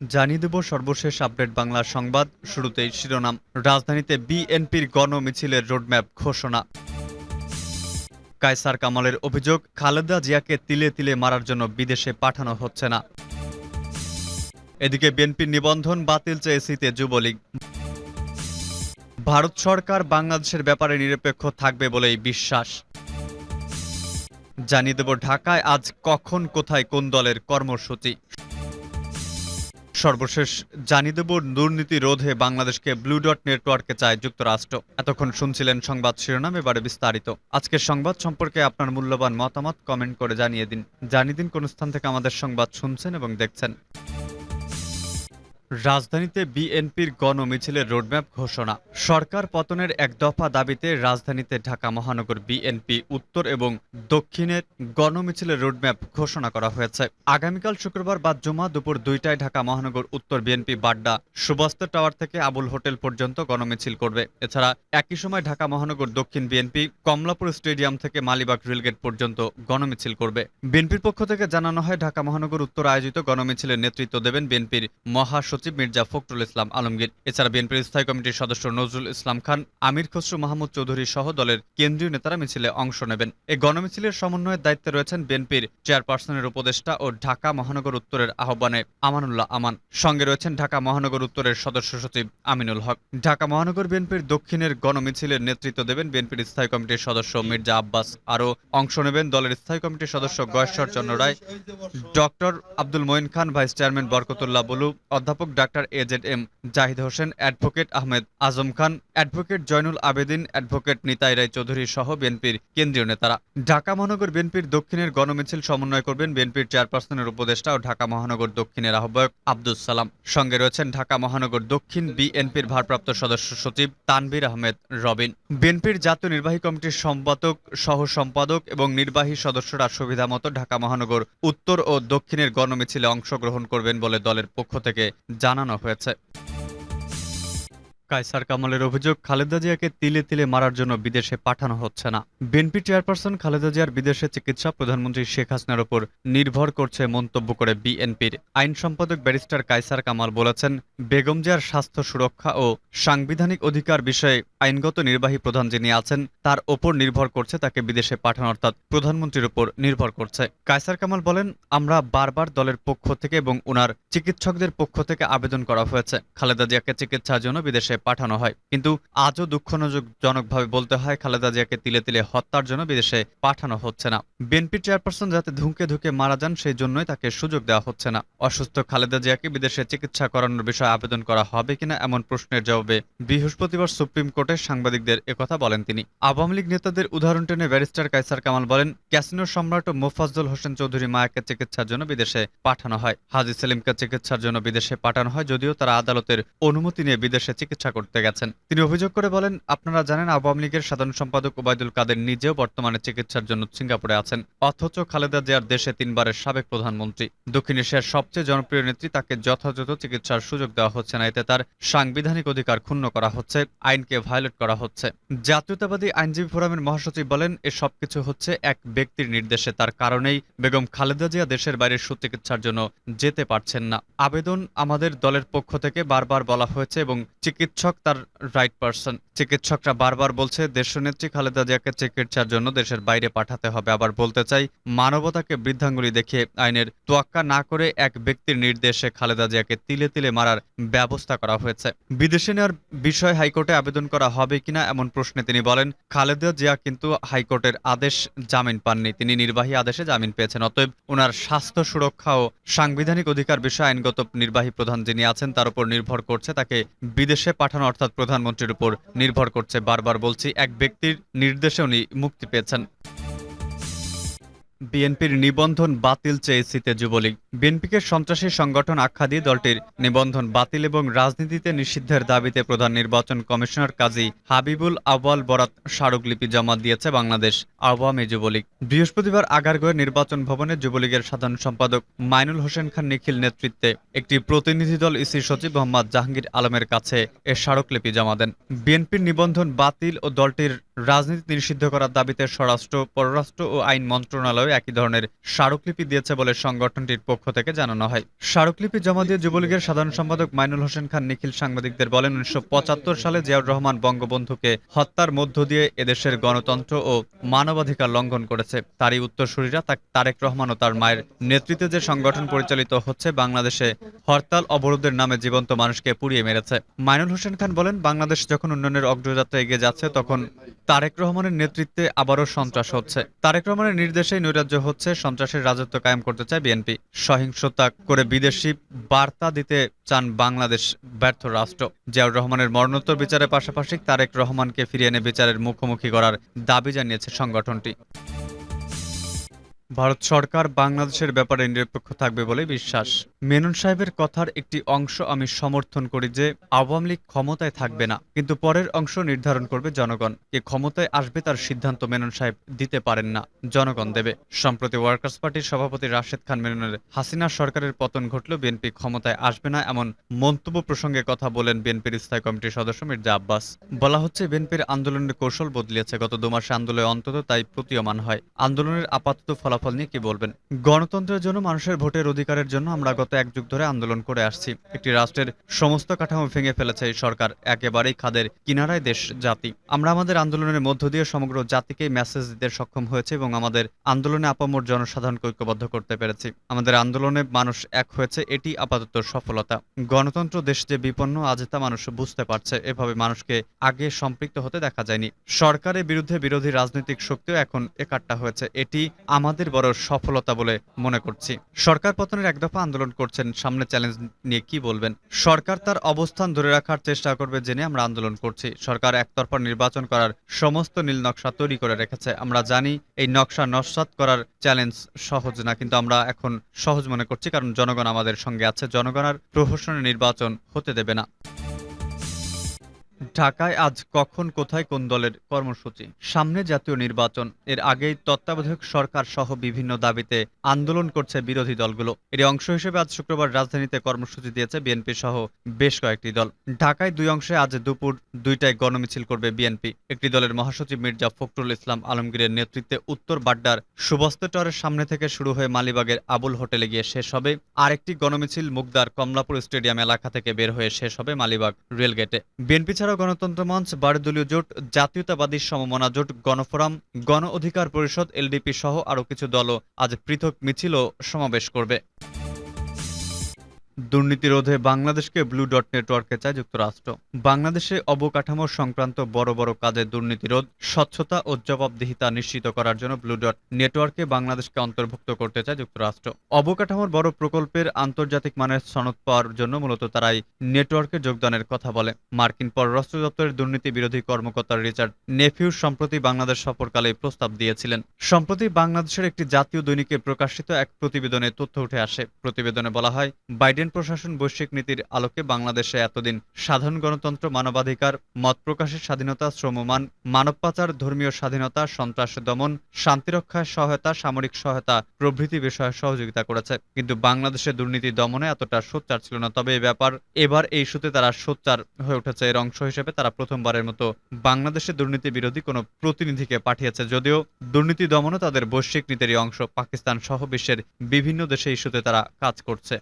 জানিয়ে দেব সর্বশেষ আপডেট বাংলা সংবাদ শুরুতেই শিরোনাম। রাজধানীতে বিএনপির গণমিছিলের রোডম্যাপ ঘোষণা। কায়সার কামালের অভিযোগ, খালেদা জিয়াকে তিলে তিলে মারার জন্য বিদেশে পাঠানো হচ্ছে না। এদিকে বিএনপির নিবন্ধন বাতিল চেয়েছিতে যুবলীগ। ভারত সরকার বাংলাদেশের ব্যাপারে নিরপেক্ষ থাকবে বলেই বিশ্বাস। জানিয়ে দেব ঢাকায় আজ কখন, কোথায়, কোন দলের কর্মসূচি। সর্বশেষ জানিয়ে দেব, দুর্নীতি রোধে বাংলাদেশকে ব্লু ডট নেটওয়ার্কে চায় যুক্তরাষ্ট্র। এতক্ষণ শুনছিলেন সংবাদ শিরোনাম, এবারে বিস্তারিত। আজকের সংবাদ সম্পর্কে আপনার মূল্যবান মতামত কমেন্ট করে জানিয়ে দিন। জানিয়ে দিন কোন স্থান থেকে আমাদের সংবাদ শুনছেন এবং দেখছেন। রাজধানীতে বিএনপির গণমিছিলের রোডম্যাপ ঘোষণা। সরকার পতনের এক দফা দাবিতে রাজধানীতে ঢাকা মহানগর বিএনপি উত্তর এবং দক্ষিণের গণমিছিলের রোডম্যাপ ঘোষণা করা হয়েছে। আগামীকাল শুক্রবার বাদ জমা দুপুর দুইটায় ঢাকা মহানগর উত্তর বিএনপি বাড্ডা সুবাস্ত টাওয়ার থেকে আবুল হোটেল পর্যন্ত গণমিছিল করবে। এছাড়া একই সময় ঢাকা মহানগর দক্ষিণ বিএনপি কমলাপুর স্টেডিয়াম থেকে মালিবাগ রেলগেট পর্যন্ত গণমিছিল করবে। বিএনপির পক্ষ থেকে জানানো হয়, ঢাকা মহানগর উত্তর আয়োজিত গণমিছিলের নেতৃত্ব দেবেন বিএনপির মহাসচিব মির্জা ফখরুল ইসলাম আলমগীর। এছাড়া বিএনপির স্থায়ী কমিটির সদস্য নজরুল ইসলাম খান, আমির খসরু মাহমুদ চৌধুরী সহ দলের কেন্দ্রীয় নেতারা মিছিলে অংশ নেবেন। এই গণমিছিলের সমন্বয়ের দায়িত্বে রয়েছেন বিএনপির চেয়ারপারসনের উপদেষ্টা ও ঢাকা মহানগর উত্তরের আহ্বানে আমানুল্লাহ আমান। সঙ্গে রয়েছেন ঢাকা মহানগর উত্তরের সদস্য সচিব আমিনুল হক। ঢাকা মহানগর বিএনপির দক্ষিণের গণমিছিলের নেতৃত্ব দেবেন বিএনপির স্থায়ী কমিটির সদস্য মির্জা আব্বাস। আরও অংশ নেবেন দলের স্থায়ী কমিটির সদস্য Goyeshwar Chandra Roy, doctor Abdul Moyeen Khan, vice chairman Barkatullah Bulu, অধ্যাপক doctor A Z M Zahid Hossain, advocate Ahmed Azam Khan, advocate Zainul Abedin, advocate Nitai Roy Chowdhury সহ বিএনপির কেন্দ্রীয় নেতারা। ঢাকা মহানগর বিএনপির দক্ষিণের গণমিছিল সমন্বয় করবেন বিএনপির চেয়ারপারসনের উপদেষ্টা ও ঢাকা মহানগর দক্ষিণের আহ্বায়ক আব্দুল সালাম। সঙ্গে রয়েছেন ঢাকা মহানগর দক্ষিণ বিএনপির ভারপ্রাপ্ত সদস্য সচিব তানভীর আহমেদ রবিন। বিএনপির জাতীয় নির্বাহী কমিটির সম্পাদক, সহ সম্পাদক এবং নির্বাহী সদস্যরা সুবিধামতো ঢাকা মহানগর উত্তর ও দক্ষিণের গণমিছিলে অংশগ্রহণ করবেন বলে দলের পক্ষ থেকে জানানো হয়েছে। কায়সার কামালের অভিযোগ, খালেদা জিয়াকে তিলে তিলে মারার জন্য বিদেশে পাঠানো হচ্ছে না। বিএনপি চেয়ারপারসন খালেদা জিয়ার বিদেশে চিকিৎসা প্রধানমন্ত্রী শেখ হাসিনার ওপর নির্ভর করছে মন্তব্য করে বিএনপির। আইন সম্পাদক ব্যারিস্টার কায়সার কামাল বলেছেন, বেগম জিয়ার স্বাস্থ্য সুরক্ষা ও সাংবিধানিক অধিকার বিষয়ে আইনগত নির্বাহী প্রধান যিনি আছেন, তার ওপর নির্ভর করছে তাকে বিদেশে পাঠানো, অর্থাৎ প্রধানমন্ত্রীর উপর নির্ভর করছে। কায়সার কামাল বলেন, আমরা বারবার দলের পক্ষ থেকে এবং উনার চিকিৎসকদের পক্ষ থেকে আবেদন করা হয়েছে। খালেদা জিয়াকে চিকিৎসার জন্য বিদেশে পাঠানো হয়। কিন্তু আজও দুঃখজনকভাবে বলতে হয়, খালেদা জিয়াকে তিলে তিলে হত্যার জন্য বিদেশে পাঠানো হচ্ছে না। বিএনপি চেয়ারপারসন যাতে ধুঁকে ধুঁকে মারা যান সেই জন্যই তাকে সুযোগ দেওয়া হচ্ছে না। অসুস্থ খালেদা জিয়াকে বিদেশে চিকিৎসা করানোর বিষয়ে আবেদন করা হবে কিনা এমন প্রশ্নের জবাবে বৃহস্পতিবার সুপ্রিম কোর্টে সাংবাদিকদের একথা বলেন তিনি। আওয়ামী লীগ নেতাদের উদাহরণ টেনে ব্যারিস্টার কাইসার কামাল বলেন, ক্যাসিনো সম্রাট মোফাজ্জল হোসেন চৌধুরী মায়াকে চিকিৎসার জন্য বিদেশে পাঠানো হয়। হাজি সেলিমকে চিকিৎসার জন্য বিদেশে পাঠানো হয়, যদিও তারা আদালতের অনুমতি নিয়ে বিদেশে চিকিৎসা করতে গেছেন। তিনি অভিযোগ করে বলেন, আপনারা জানেন আওয়ামী লীগের সাধারণ সম্পাদক ওবায়দুল কাদের নিজেও বর্তমানে চিকিৎসার জন্য সিঙ্গাপুরে আছেন। অথচ খালেদা জিয়ার দেশে তিনবারের সাবেক প্রধানমন্ত্রী। দক্ষিণ এশিয়ার সবচেয়ে জনপ্রিয় নেত্রী তাকে যথাযথ চিকিৎসার সুযোগ দেওয়া হচ্ছে না। এতে তার সাংবিধানিক অধিকার ক্ষুণ্ণ করা হচ্ছে, আইনকে ভায়োলেট করা হচ্ছে। জাতীয়তাবাদী আইনজীবী ফোরামের মহাসচিব বলেন, এ সবকিছু হচ্ছে এক ব্যক্তির নির্দেশে। তার কারণেই বেগম খালেদা জিয়া দেশের বাইরে সুচিকিৎসার জন্য যেতে পারছেন না। আবেদন আমাদের দলের পক্ষ থেকে বারবার বলা হয়েছে এবং চিকিৎসক, তার রাইট পারসন চিকিৎসকরা বারবার বলছে, দেশনেত্রী খালেদা জিয়াকে চিকিৎসার জন্য দেশের বাইরে পাঠাতে হবে। আবার বলতে চাই, মানবতাকে বৃদ্ধাঙ্গুলি দেখিয়ে আইনের তোয়াক্কা না করে এক ব্যক্তির নির্দেশে খালেদা জিয়াকে তিলে তিলে মারার ব্যবস্থা করা হয়েছে। বিদেশে নেওয়ার বিষয়ে হাইকোর্টে আবেদন করা হবে কিনা এমন প্রশ্নে তিনি বলেন, খালেদা জিয়া কিন্তু হাইকোর্টের আদেশ জামিন পাননি। তিনি নির্বাহী আদেশে জামিন পেয়েছেন। অতএব ওনার স্বাস্থ্য সুরক্ষা ও সাংবিধানিক অধিকার বিষয়ে আইনগত নির্বাহী প্রধান যিনি আছেন, তার উপর নির্ভর করছে, তাকে বিদেশে পাঠানো অর্থাৎ প্রধানমন্ত্রীর উপর নির্ভর করছে। বারবার বলছি এক ব্যক্তির নির্দেশে উনি মুক্তি পেয়েছেন। বিএনপির নিবন্ধন বাতিল চেয়েছিতে যুবলীগ। বিএনপিকে সন্ত্রাসী সংগঠন আখ্যা দিয়ে দলটির নিবন্ধন বাতিল এবং রাজনীতিতে নিষিদ্ধের দাবিতে প্রধান নির্বাচন কমিশনার কাজী হাবিবুল আওয়াল বরাত স্মারকলিপি জমা দিয়েছে বাংলাদেশ আওয়ামী যুবলীগ। বৃহস্পতিবার আগারগড়ের নির্বাচন ভবনে যুবলীগের সাধারণ সম্পাদক মাইনুল হোসেন খান নিখিল নেতৃত্বে একটি প্রতিনিধি দল ইসি সচিব মোহাম্মদ জাহাঙ্গীর আলমের কাছে এ স্মারকলিপি জমা দেন। বিএনপির নিবন্ধন বাতিল ও দলটির রাজনীতি নিষিদ্ধ করার দাবিতে স্বরাষ্ট্র, পররাষ্ট্র ও আইন মন্ত্রণালয় কার্যালয়ে একই ধরনের স্মারকলিপি দিয়েছে বলে সংগঠনটির পক্ষ থেকে জানানো হয়। স্মারকলিপি জমা দিয়ে যুবলীগের সাধারণ সম্পাদক মাইনুল হোসেন খান নিখিল সাংবাদিকদের বলেন, উনিশশো সালে জিয়াউর রহমান বঙ্গবন্ধুকে হত্যার মধ্য দিয়ে এদেশের গণতন্ত্র ও মানবাধিকার লঙ্ঘন করেছে। তারই উত্তরসূরিরা তারেক রহমান ও তার মায়ের নেতৃত্বে যে সংগঠন পরিচালিত হচ্ছে, বাংলাদেশে হরতাল অবরোধের নামে জীবন্ত মানুষকে পুড়িয়ে মেরেছে। মাইনুল হোসেন খান বলেন, বাংলাদেশ যখন উন্নয়নের অগ্রযাত্রা এগিয়ে যাচ্ছে, তখন তারেক রহমানের নেতৃত্বে আবারও সন্ত্রাস হচ্ছে। তারেক রহমানের নির্দেশেই নৈরাজ্য হচ্ছে সন্ত্রাসের রাজত্ব কায়েম করতে চায় বিএনপি। সহিংসতা করে বিদেশি বার্তা দিতে চান বাংলাদেশ ব্যর্থ রাষ্ট্র। জিয়াউর রহমানের মরণোত্তর বিচারের পাশাপাশি তারেক রহমানকে ফিরিয়ে এনে বিচারের মুখোমুখি করার দাবি জানিয়েছে সংগঠনটি। ভারত সরকার বাংলাদেশের ব্যাপারে নিরপেক্ষ থাকবে বলে বিশ্বাস। মেনন সাহেবের কথার একটি অংশ আমি সমর্থন করি যে, আওয়ামী লীগ ক্ষমতায় থাকবে না, কিন্তু পরের অংশ নির্ধারণ করবে জনগণ। কে ক্ষমতায় আসবে তার সিদ্ধান্ত মেনন সাহেব দিতে পারেন না, জনগণ দেবে। সম্প্রতি ওয়ার্কার্স পার্টির সভাপতি রাশেদ খান মেননের হাসিনা সরকারের পতন ঘটলেও বিএনপি ক্ষমতায় আসবে না এমন মন্তব্য প্রসঙ্গে কথা বলেন বিএনপির স্থায়ী কমিটির সদস্য মির্জা আব্বাস। বলা হচ্ছে, বিএনপির আন্দোলনের কৌশল বদলিয়েছে। গত দু মাসে আন্দোলনে অন্তত তাই প্রতীয়মান হয়। আন্দোলনের আপাতত ফলাফল নিয়ে কি বলবেন? গণতন্ত্রের জন্য মানুষের ভোটের অধিকারের জন্য আমরা গত এক যুগ ধরে আন্দোলন করে আসছি। একটি রাষ্ট্রের সমস্ত কাঠামো ভেঙে ফেলেছে এই সরকার, একেবারেই খাদের কিনারায় দেশ জাতি। আমরা আমাদের আন্দোলনের মধ্য দিয়ে সমগ্র জাতিকেই মেসেজ দিতে সক্ষম হয়েছে এবং আমাদের আন্দোলনে আপামর জনসাধারণকে ঐক্যবদ্ধ করতে পেরেছি। আমাদের আন্দোলনে মানুষ এক হয়েছে, এটি আপাতত সফলতা। গণতন্ত্র দেশ যে বিপন্ন, আজ তা মানুষ বুঝতে পারছে। এভাবে মানুষকে আগে সম্পৃক্ত হতে দেখা যায়নি। সরকারের বিরুদ্ধে বিরোধী রাজনৈতিক শক্তিও এখন একাট্টা হয়েছে। এটি আমাদের বড় সফলতা বলে মনে করছি। সরকার পতনের এক দফা আন্দোলন করছেন, সামনে চ্যালেঞ্জ নিয়ে কি বলবেন? সরকার তার অবস্থান ধরে রাখার চেষ্টা করবে জেনে আমরা আন্দোলন করছি। সরকার একতরফা নির্বাচন করার সমস্ত নীল নকশা তৈরি করে রেখেছে। আমরা জানি এই নকশা নস্বাত করার চ্যালেঞ্জ সহজ না, কিন্তু আমরা এখন সহজ মনে করছি, কারণ জনগণ আমাদের সঙ্গে আছে। জনগণ আর প্রহসনের নির্বাচন হতে দেবে না। ঢাকায় আজ কখন, কোথায়, কোন দলের কর্মসূচি? সামনে জাতীয় নির্বাচন। এর আগেই তত্ত্বাবধায়ক সরকার সহ বিভিন্ন দাবিতে আন্দোলন করছে বিরোধী দলগুলো। এর অংশ হিসেবে আজ শুক্রবার রাজধানীতে কর্মসূচি দিয়েছে বিএনপি সহ বেশ কয়েকটি দল। ঢাকায় দুই অংশে আজ দুপুর দুইটায় গণমিছিল করবে বিএনপি। একটি দলের মহাসচিব মির্জা ফখরুল ইসলাম আলমগীরের নেতৃত্বে উত্তর বাড্ডার সুবস্ত টরের সামনে থেকে শুরু হয়ে মালিবাগের আবুল হোটেলে গিয়ে শেষ হবে। আরেকটি গণমিছিল মুগদার কমলাপুর স্টেডিয়াম এলাকা থেকে বের হয়ে শেষ হবে মালিবাগ রেলগেটে। বিএনপি ছাড়াও গণতন্ত্র মঞ্চ, বারদলীয় জোট, জাতীয়তাবাদী সমমনা জোট, গণফোরাম, গণ অধিকার পরিষদ, এলডিপি সহ আরও কিছু দলও আজ পৃথক মিছিল সমাবেশ করবে। দুর্নীতি রোধে বাংলাদেশকে ব্লু ডট নেটওয়ার্কে চায় যুক্তরাষ্ট্র বাংলাদেশে অবকাঠামো সংক্রান্ত বড় বড় কাজে দুর্নীতি রোধ স্বচ্ছতা ও জবাবদিহিতা নিশ্চিত করার জন্য ব্লু ডট নেটওয়ার্কে বাংলাদেশকে অন্তর্ভুক্ত করতে চায় যুক্তরাষ্ট্র অবকাঠামোর বড় প্রকল্পের আন্তর্জাতিক মানের সনদ পাওয়ার জন্য মূলত তারাই নেটওয়ার্কে যোগদানের কথা বলে। মার্কিন পররাষ্ট্র দপ্তরের দুর্নীতি বিরোধী কর্মকর্তা রিচার্ড নেফিউ সম্প্রতি বাংলাদেশ সফরকালে প্রস্তাব দিয়েছিলেন। সম্প্রতি বাংলাদেশের একটি জাতীয় দৈনিকে প্রকাশিত এক প্রতিবেদনে তথ্য উঠে আসে। প্রতিবেদনে বলা হয়, বাইডেন প্রশাসন বৈশ্বিক নীতির আলোকে বাংলাদেশে এতদিন সাধারণ গণতন্ত্র, মানবাধিকার, মত প্রকাশের স্বাধীনতা, শ্রমমান মানব পাচার ধর্মীয় স্বাধীনতা, সন্ত্রাস দমন শান্তিরক্ষায় সহায়তা, সামরিক সহায়তা প্রভৃতি বিষয়ে সহযোগিতা করেছে। কিন্তু বাংলাদেশে দুর্নীতি দমনে এতটা সোচ্চার ছিল না। তবে এ ব্যাপার, এবার এই ইস্যুতে তারা সোচ্চার হয়ে উঠেছে। এর অংশ হিসেবে তারা প্রথমবারের মতো বাংলাদেশে দুর্নীতি বিরোধী কোনো প্রতিনিধিকে পাঠিয়েছে। যদিও দুর্নীতি দমনও তাদের বৈশ্বিক নীতিরই অংশ। পাকিস্তান সহ বিশ্বের বিভিন্ন দেশে ইস্যুতে তারা কাজ করছে।